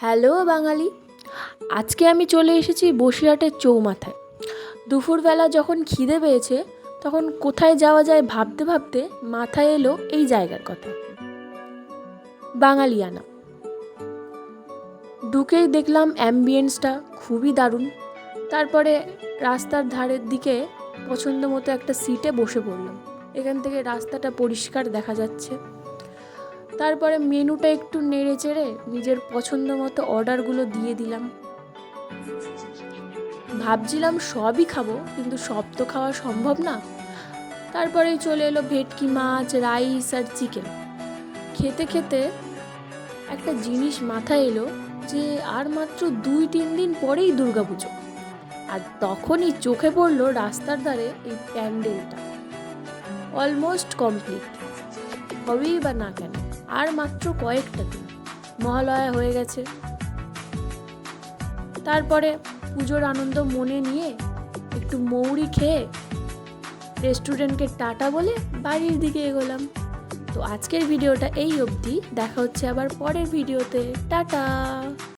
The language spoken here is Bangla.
হ্যালো বাঙালি, আজকে আমি চলে এসেছি বসিরহাটের চৌমাথায়। দুপুরবেলা যখন খিদে পেয়েছে, তখন কোথায় যাওয়া যায় ভাবতে ভাবতে মাথায় এলো এই জায়গার কথা। বাঙালিয়ানা। ঢুকেই দেখলাম অ্যাম্বিয়েন্সটা খুবই দারুণ। তারপরে রাস্তার ধারের দিকে পছন্দ মতো একটা সিটে বসে পড়লাম। এখান থেকে রাস্তাটা পরিষ্কার দেখা যাচ্ছে। তারপরে মেনুটা একটু নেড়ে চেড়ে নিজের পছন্দ মতো অর্ডারগুলো দিয়ে দিলাম। ভাবছিলাম সবই খাব, কিন্তু সব তো খাওয়া সম্ভব না। তারপরেই চলে এলো ভেটকি মাছ, রাইস আর চিকেন। খেতে খেতে একটা জিনিস মাথায় এলো যে আর মাত্র দুই তিন দিন পরেই দুর্গাপুজো। আর তখনই চোখে পড়ল রাস্তার ধারে এই প্যান্ডেলটা। অলমোস্ট কমপ্লিট হবেই বা না কেন? আর মাত্র কয়েকটা দিন। মহালয়া হয়ে গেছে। তারপরে পুজোর আনন্দ মনে নিয়ে একটু মৌরি খেয়ে রেস্টুরেন্টকে টাটা বলে বাড়ির দিকে এগোলাম। তো আজকের ভিডিওটা এই অবধি। দেখা হচ্ছে আবার পরের ভিডিওতে। টাটা!